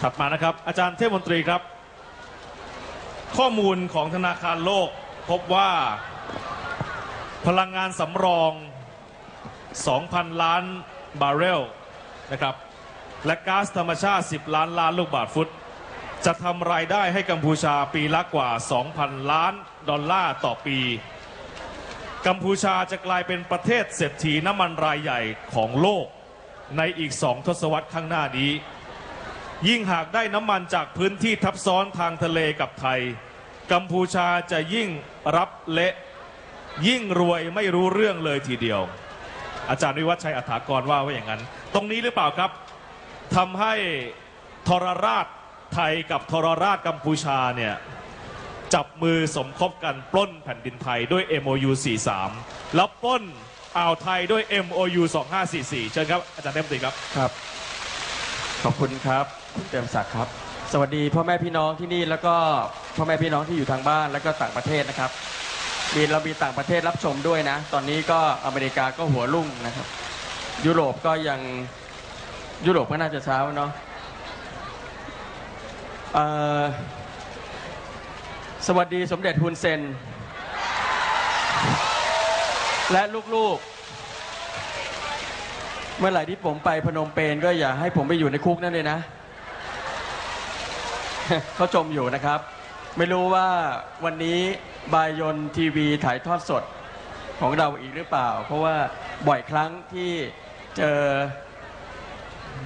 ถัดมานะครับ อาจารย์เทพมนตรีครับ ข้อมูลของธนาคารโลกพบว่าพลังงานสำรอง 2,000 ล้านบาร์เรลนะครับ และก๊าซธรรมชาติ 10 ล้านล้านลูกบาทฟุต จะทำรายได้ให้กัมพูชาปีละกว่า 2,000 ล้านดอลลาร์ต่อปี กัมพูชาจะกลายเป็นประเทศเศรษฐีน้ำมันรายใหญ่ของโลกในอีกสองทศวรรษข้างหน้านี้ ยิ่งหากได้น้ำมันจากพื้นที่ทับซ้อนทางทะเลกับไทย กัมพูชาจะยิ่งรับเละ ยิ่งรวยไม่รู้เรื่องเลยทีเดียว อาจารย์วิวัฒชัยอัฐากรว่าไว้อย่างนั้น ตรงนี้หรือเปล่าครับทำให้ทรราชไทยกับทรราชกัมพูชาเนี่ยจับมือสมคบกันปล้นแผ่นดินไทยด้วย MOU 43 แล้วปล้นอ่าวไทยด้วย MOU 2544 เชิญครับ อาจารย์เต็มตีครับ ครับ ขอบคุณครับ คุณเติมศักดิ์ครับ สวัสดีพ่อแม่พี่น้องที่นี่แล้วก็พ่อแม่พี่น้องที่อยู่ทางบ้านแล้วก็ต่างประเทศนะครับมีเรามีต่างประเทศรับชมด้วยนะ ตอนนี้ก็อเมริกาก็หัวรุ่งนะครับ ยุโรปก็ยังยุโรปก็น่าจะเช้าเนาะสวัสดีสมเด็จฮุนเซน และลูกๆ เมื่อไหร่ที่ผมไปพนมเปญก็อย่าให้ผมไปอยู่ในคุกนั่นเลยนะ เขาชมอยู่นะครับ ไม่รู้ว่าวันนี้บายนทีวีถ่ายทอดสดของเราอีกหรือเปล่า เพราะว่าบ่อยครั้งที่เจอ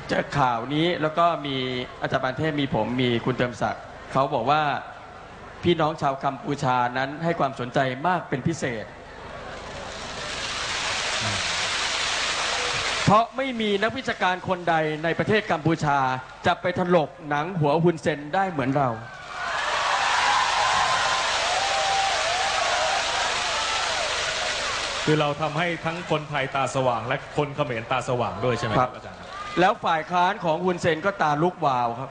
เจอข่าวนี้แล้วก็มีอาจารย์ปานเทพมีผมมีคุณเติมศักดิ์เขาบอกว่าพี่น้องชาวกัมพูชานั้นให้ความสนใจมากเป็นพิเศษ เพราะไม่มีนักวิชาการคนใดในประเทศกัมพูชา จะไปถลกหนังหัวฮุนเซนได้เหมือนเรา คือเราทำให้ทั้งคนไทยตาสว่าง และคนเขมรตาสว่างด้วยใช่ไหมคครัรับ บอาจารย์ครับแล้วฝ่ายค้านของฮุนเซนก็ตาลุกวาวครับ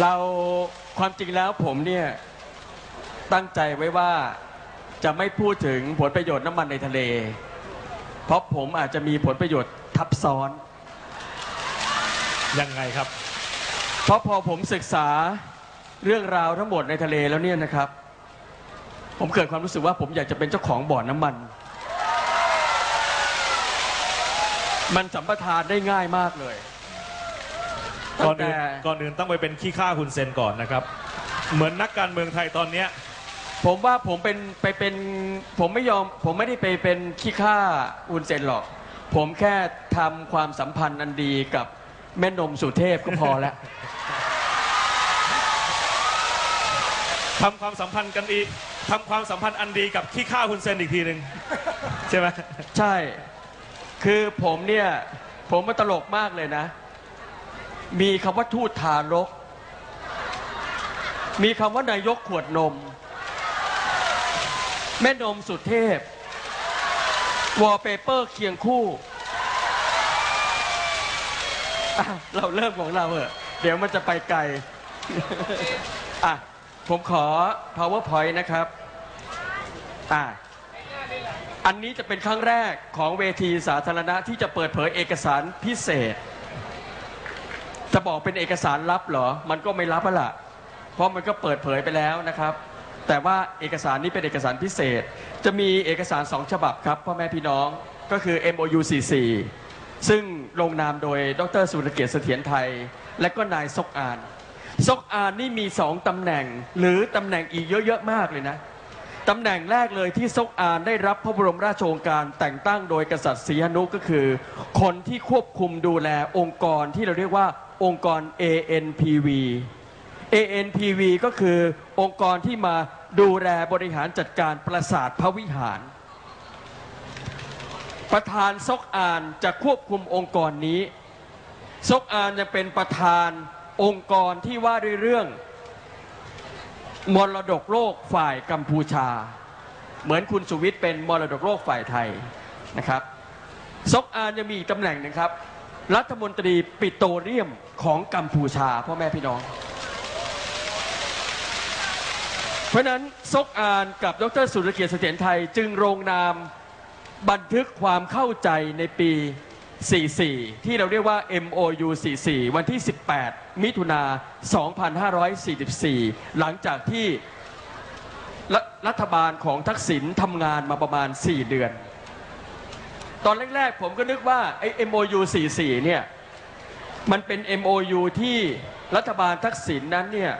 เราความจริงแล้วผมเนี่ย ตั้งใจไว้ว่า จะไม่พูดถึงผลประโยชน์น้ำมันในทะเล เพราะผมอาจจะมีผลประโยชน์ทับซ้อน ยังไงครับ เพราะพอผมศึกษาเรื่องราวทั้งหมดในทะเลแล้วเนี่ยนะครับ ผมเกิดความรู้สึกว่าผมอยากจะเป็นเจ้าของบ่อนน้ำมัน มันสัมปทานได้ง่ายมากเลยก่ตั้องนอื่แต่นก่อนอื่นต้องไปเป็นขี้ข้าคุณเซนก่อนนะครับ เหมือนนักการเมืองไทยตอนเนี้ย ผมว่าผมเป็นไปเป็นผมไม่ยอม ผมไม่ได้ไปเป็นขี้ข้าอุนเซนหรอก ผมแค่ทำความสัมพันธ์อันดีกับแม่นมสุเทพก็พอแล้ว ทำความสัมพันธ์กันอีกทำความสัมพันธ์อันดีกับขี้ข้าคุณเซนอีกทีหนึ่งใช่ไหมใช่ คือผมเนี่ย ผมมันตลกมากเลยนะ มีคำว่าทูตทารก มีคำว่านายกขวดนม แม่นมสุดเทพ วอลเปเปอร์เคียงคู่อะเราเริ่มของเราเถอะเดี๋ยวมันจะไปไกล อะ ผมขอ powerpoint นะครับ อะ อันนี้จะเป็นครั้งแรกของเวทีสาธารณะที่จะเปิดเผยเอกสารพิเศษ จะบอกเป็นเอกสารลับเหรอ มันก็ไม่ลับแล้วล่ะ เพราะมันก็เปิดเผยไปแล้วนะครับ แต่ว่าเอกสารนี้เป็นเอกสารพิเศษ จะมีเอกสารสองฉบับครับพ่อแม่พี่น้องก็คือ MOU 44ซึ่งลงนามโดยดรสุรเกียรติเสถียรไทย และก็นายซกอาน ซกอานนี่มีสองตำแหน่งหรือตำแหน่งอีกเยอะๆมากเลยนะตำแหน่งแรกเลยที่ซกอานได้รับพระบรมราชโองการแต่งตั้งโดยกษัตริย์ศรีหนุก็คือ คนที่ควบคุมดูแลองค์กรที่เราเรียกว่าองค์กร ANPV ANPV ก็คือ องค์กรที่มาดูแลบริหารจัดการปราสาทพระวิหาร ประธานซกอานจะควบคุมองค์กรนี้ ซกอานจะเป็นประธานองค์กรที่ว่าด้วยเรื่อง มรดกโลกฝ่ายกัมพูชา เหมือนคุณสุวิทย์เป็นมรดกโลกฝ่ายไทยนะครับ ซกอานยังมีอีกตำแหน่งหนึ่งครับ รัฐมนตรีปิโตรเลียมของกัมพูชาพ่อแม่พี่น้อง เพ ราะฉะนั้นซกอานกับดรสุรเกียรติเสถียรไทยจึงลงนามบันทึกความเข้าใจในปี 44 ที่เราเรียกว่า MOU 44 วันที่ 18 มิถุนา 2544 หลังจากที่รรัฐบาลของทักษิณทำงานมาประมาณ 4 เดือน ตอนแรกๆ ผมก็นึกว่าไอ้ MOU 44 เนี่ย มันเป็น MOU ที่รัฐบาลทักษิณนั้นเนี่ย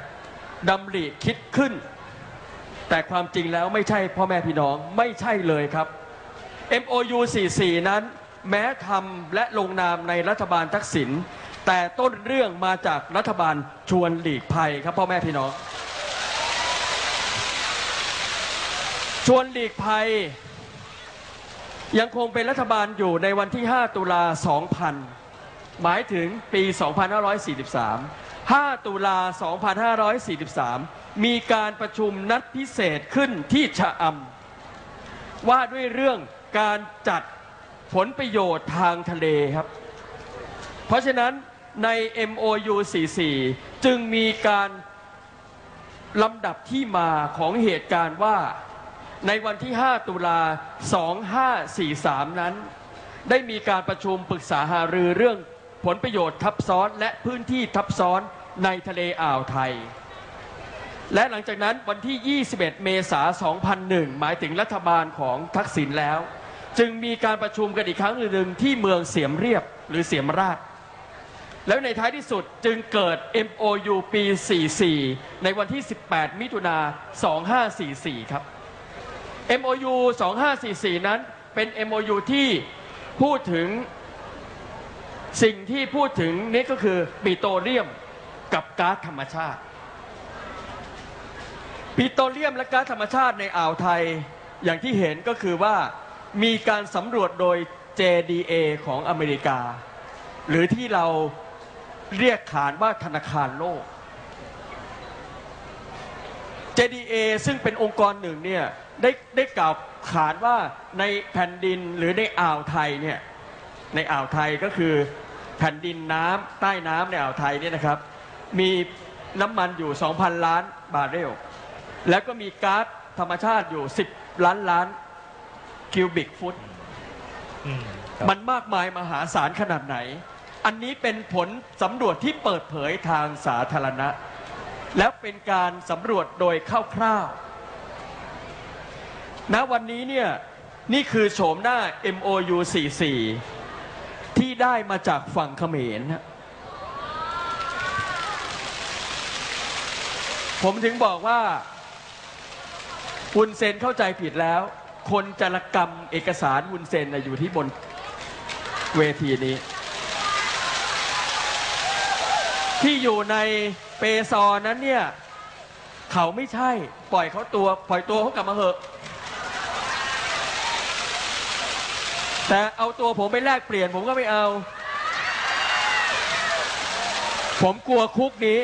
ดำริคิดขึ้น แต่ความจริงแล้วไม่ใช่พ่อแม่พี่น้องไม่ใช่เลยครับ MOU 44 นั้นแม้ทำและลงนามในรัฐบาลทักษิณแต่ต้นเรื่องมาจากรัฐบาลชวนหลีกภัยครับพ่อแม่พี่น้อง ชวนหลีกภัย ยังคงเป็นรัฐบาลอยู่ในวันที่ 5 ตุลา 2000 หมายถึงปี 2543 5 ตุลา 2543 มีการประชุมนัดพิเศษขึ้นที่ชะอำว่าด้วยเรื่องการจัดผลประโยชน์ทางทะเลครับ เพราะฉะนั้นใน MOU 44 จึงมีการลำดับที่มาของเหตุการณ์ว่าในวันที่ 5 ตุลา 2543 นั้น ได้มีการประชุมปรึกษาหารือเรื่องผลประโยชน์ทับซ้อนและพื้นที่ทับซ้อนในทะเลอ่าวไทย และหลังจากนั้นวันที่ 21 เมษายน 2001 หมายถึงรัฐบาลของทักษิณแล้ว จึงมีการประชุมกันอีกครั้งหนึ่งที่เมืองเสียมเรียบหรือเสียมราช แล้วในท้ายที่สุดจึงเกิด MOU ปี 44 ในวันที่ 18 มิถุนา 2544 ครับ MOU 2544 นั้นเป็น MOU ที่พูดถึงสิ่งที่พูดถึงนี่ก็คือปิโตรเลียมกับก๊าซธรรมชาติ ปิโตรเลียมและก๊าซธรรมชาติในอ่าวไทยอย่างที่เห็นก็คือว่ามีการสำรวจโดย JDA ของอเมริกา หรือที่เราเรียกขานว่าธนาคารโลก JDA ซึ่งเป็นองค์กรหนึ่งเนี่ยได้ได้กล่าวขานว่าในแผ่นดินหรือในอ่าวไทยเนี่ยในอ่าวไทยก็คือแผ่นดินน้ำใต้น้ำในอ่าวไทยเนี่ยนะครับ มีน้ำมันอยู่ 2,000 ล้านบาร์เรล แล้วก็มีก๊าซธรรมชาติอยู่ 10 ล้านล้านคิวบิกฟุต อืมครับมันมากมายมหาศาลขนาดไหน อันนี้เป็นผลสำรวจที่เปิดเผยทางสาธารณะ แล้วเป็นการสำรวจโดยคร่าวๆณวันนี้เนี่ย นี่คือโฉมหน้า MOU 44 ที่ได้มาจากฝั่งเขมรนะผมถึงบอกว่า วุนเซนเข้าใจผิดแล้ว คนจารกรรมเอกสารวุนเซนนะอยู่ที่บนเวทีนี้ ที่อยู่ในเปซอนั้นเนี่ย เขาไม่ใช่ ปล่อยเขาตัว ปล่อยตัวเขากลับมาเหอะแต่เอาตัวผมไปแลกเปลี่ยนผมก็ไม่เอา ผมกลัวคุกนี้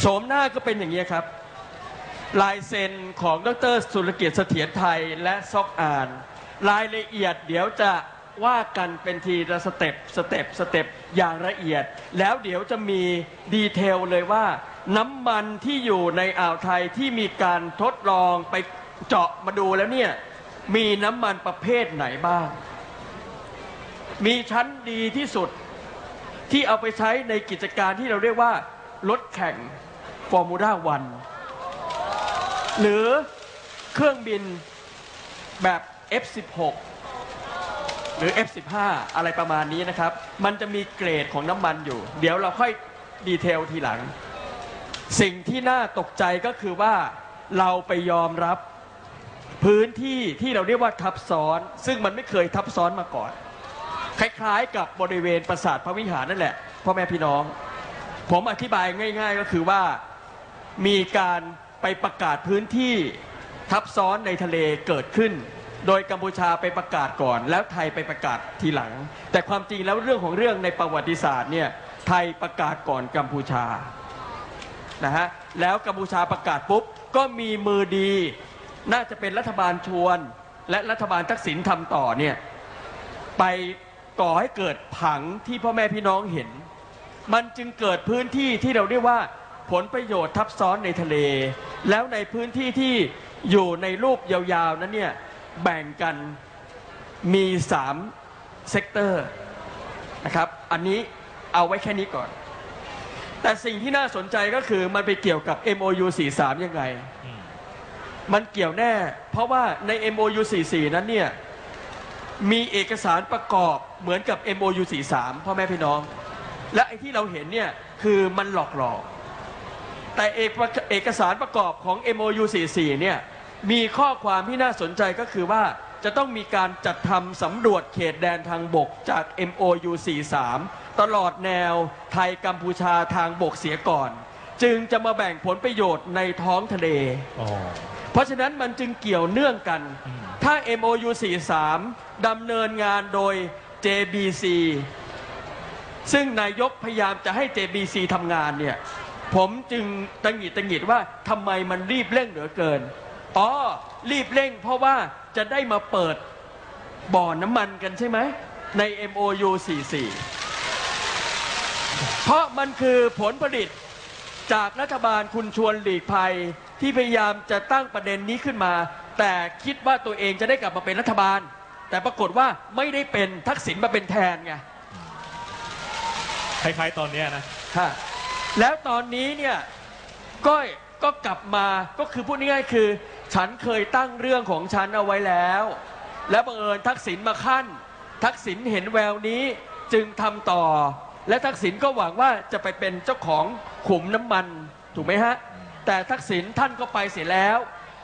โฉมหน้าก็เป็นอย่างนี้ครับ ลายเซ็นของดรสุรเกียรติเสถียรไทยและซอกอ่าน รายละเอียดเดี๋ยวจะว่ากันเป็นทีละสเต็ปสเต็ปสเต็ปอย่างละเอียด แล้วเดี๋ยวจะมีดีเทลเลยว่า น้ำมันที่อยู่ในอ่าวไทยที่มีการทดลองไปเจาะมาดูแล้วเนี่ย มีน้ำมันประเภทไหนบ้าง มีชั้นดีที่สุดที่เอาไปใช้ในกิจการที่เราเรียกว่ารถแข่งฟอร์มูล่าวัน หรือเครื่องบินแบบ F16 หรือ F15 อะไรประมาณนี้นะครับ มันจะมีเกรดของน้ำมันอยู่ เดี๋ยวเราค่อยดีเทลทีหลัง สิ่งที่น่าตกใจก็คือว่าเราไปยอมรับพื้นที่ที่เราเรียกว่าทับซ้อน ซึ่งมันไม่เคยทับซ้อนมาก่อน คล้ายๆ กับบริเวณปราสาทพระวิหารนั่นแหละพ่อแม่พี่น้อง ผมอธิบายง่าย ๆ ก็คือว่ามีการ ไปประกาศพื้นที่ทับซ้อนในทะเลเกิดขึ้น โดยกัมพูชาไปประกาศก่อน แล้วไทยไปประกาศทีหลัง แต่ความจริงแล้วเรื่องของเรื่องในประวัติศาสตร์เนี่ยไทยประกาศก่อนกัมพูชานะฮะแล้วกัมพูชาประกาศปุ๊บก็มีมือดี น่าจะเป็นรัฐบาลชวน และรัฐบาลทักษิณทำต่อเนี่ยไปก่อให้เกิดผังที่พ่อแม่พี่น้องเห็น มันจึงเกิดพื้นที่ที่เราเรียกว่า ผลประโยชน์ทับซ้อนในทะเล แล้วในพื้นที่ที่อยู่ในรูปยาวๆนั้นเนี่ยแบ่งกันมี3เซกเตอร์นะครับอันนี้เอาไว้แค่นี้ก่อน แต่สิ่งที่น่าสนใจก็คือมันไปเกี่ยวกับ MOU 43 ยังไงมมันเกี่ยวแน่ เพราะว่าใน MOU 44 นั้นเนี่ยมีเอกสารประกอบเหมือนกับ MOU 43พ่อแม่พี่น้อง และไอ้ที่เราเห็นเนี่ยคือมันหลอกหลอก แต่เอกประเอกสารประกอบของ MOU 44เนี่ยมีข้อความที่น่าสนใจก็คือว่าจะต้องมีการจัดทำสำรวจเขตแดนทางบกจาก MOU 43 ตลอดแนวไทยกัมพูชาทางบกเสียก่อน จึงจะมาแบ่งผลประโยชน์ในท้องทะเลอ๋อเพราะฉะนั้นมันจึงเกี่ยวเนื่องกันอืมถ้า MOU 43ดำเนินงานโดย JBC ซึ่งนายกพยายามจะให้ JBC ทำงานเนี่ย ผมจึงตังหงิดตังหงิดว่าทำไมมันรีบเร่งเหลือเกินอ๋อรีบเร่งเพราะว่าจะได้มาเปิดบ่อน้ำมันกันใช่ไหมใน MOU 44 เพราะมันคือผลผลิตจากรัฐบาลคุณชวนหลีกภัยที่พยายามจะตั้งประเด็นนี้ขึ้นมา แต่คิดว่าตัวเองจะได้กลับมาเป็นรัฐบาล แต่ปรากฏว่าไม่ได้เป็นทักษิณมาเป็นแทนไงคล้ายๆตอนเนี้ยนะค่ะ แล้วตอนนี้เนี่ยก็ก็กลับมาก็คือพูดง่ายๆคือ ฉันเคยตั้งเรื่องของฉันเอาไว้แล้ว และบังเอิญทักษิณมาขั้น ทักษิณเห็นแววนี้จึงทำต่อ และทักษิณก็หวังว่าจะไปเป็นเจ้าของขุมน้ำมันถูกไหมฮะ แต่ทักษิณท่านก็ไปเสียแล้ว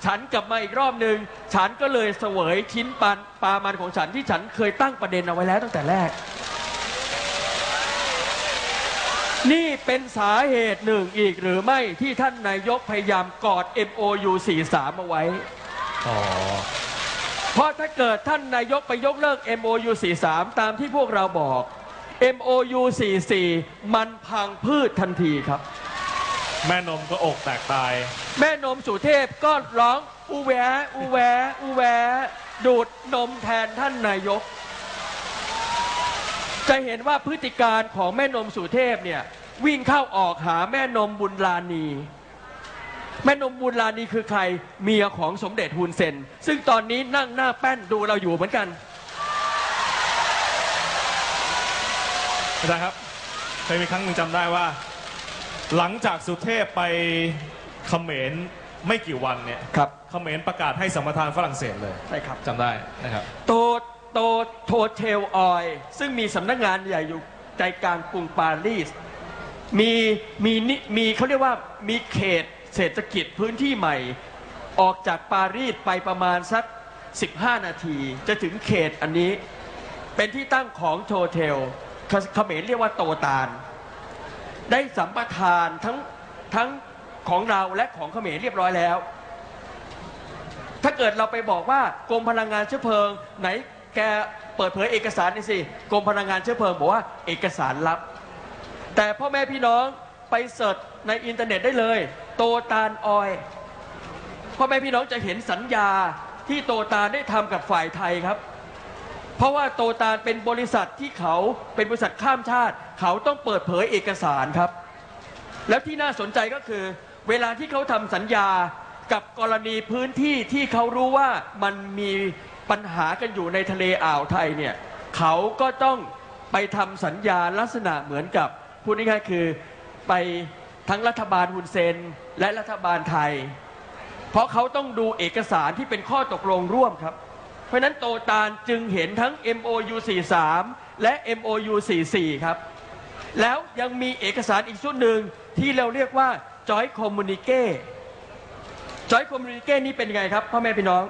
ฉันกลับมาอีกรอบหนึ่งฉันก็เลยเสวยชิ้นปันปลามันของฉันที่ฉันเคยตั้งประเด็นเอาไว้แล้วตั้งแต่แรก นี่เป็นสาเหตุหนึ่งอีกหรือไม่ที่ท่านนายกพยายามกอด MOU 43เอาไว้ อ๋อ เพราะถ้าเกิดท่านนายกไปยกเลิก MOU 43 ตามที่พวกเราบอก MOU 44 มันพังพืชทันทีครับ แม่นมก็อกแตกตาย แม่นมสุเทพก็ร้องอูแวะอูแวะอูแวะดูดนมแทนท่านนายก จะเห็นว่าพฤติการของแม่นมสุเทพเนี่ยวิ่งเข้าออกหาแม่นมบุญลานี แม่นมบุญลานีคือใครเมียของสมเด็จฮุนเซน ซึ่งตอนนี้นั่งหน้าแป้นดูเราอยู่เหมือนกันอาจารย์ครับเคยมีครั้งหนึ่งจำได้ว่า หลังจากสุเทพไปเขมรไม่กี่วันเนี่ยครับเขมรประกาศให้สัมปทานฝรั่งเศสเลยใช่ครับจำได้นะครับโต โตโทเทลออยซึ่งมีสำนักงานใหญ่อยู่ใจกลางกรุงปารีสมีมีนิมีเขาเรียกว่ามีเขตเศรษฐกิจพื้นที่ใหม่ ออกจากปารีสไปประมาณสัก 15 นาที จะถึงเขตอันนี้ เป็นที่ตั้งของโทเทลเขมรเรียกว่าโตตานได้สัมปทานทั้งทั้งของเราและของเขมรเรียบร้อยแล้ว ถ้าเกิดเราไปบอกว่ากรมพลังงานเชื้อเพลิงไหน แกเปิดเผยเอกสารนี่สิกรมพลังงานเชื้อเพลิงบอกว่าเอกสารลับ แต่พ่อแม่พี่น้องไปเสิร์ชในอินเทอร์เน็ตได้เลย โตตานออยพ่อแม่พี่น้องจะเห็นสัญญาที่โตตานได้ทำกับฝ่ายไทยครับ เพราะว่าโตตานเป็นบริษัทที่เขาเป็นบริษัทข้ามชาติ เขาต้องเปิดเผยเอกสารครับ แล้วที่น่าสนใจก็คือ เวลาที่เขาทำสัญญากับกรณีพื้นที่ที่เขารู้ว่ามันมี ปัญหากันอยู่ในทะเลอ่าวไทยเนี่ยเขาก็ต้องไปทำสัญญาลักษณะเหมือนกับพูดง่ายๆคือไปทั้งรัฐบาลฮุนเซน และรัฐบาลไทย เพราะเขาต้องดูเอกสารที่เป็นข้อตกลงร่วมครับ เพราะฉะนั้นโตตานจึงเห็นทั้ง MOU 43 และ MOU 44 ครับ แล้วยังมีเอกสารอีกชุดหนึ่งที่เราเรียกว่า Joint Communique Joint Communique นี่เป็นไงครับพ่อแม่พี่น้อง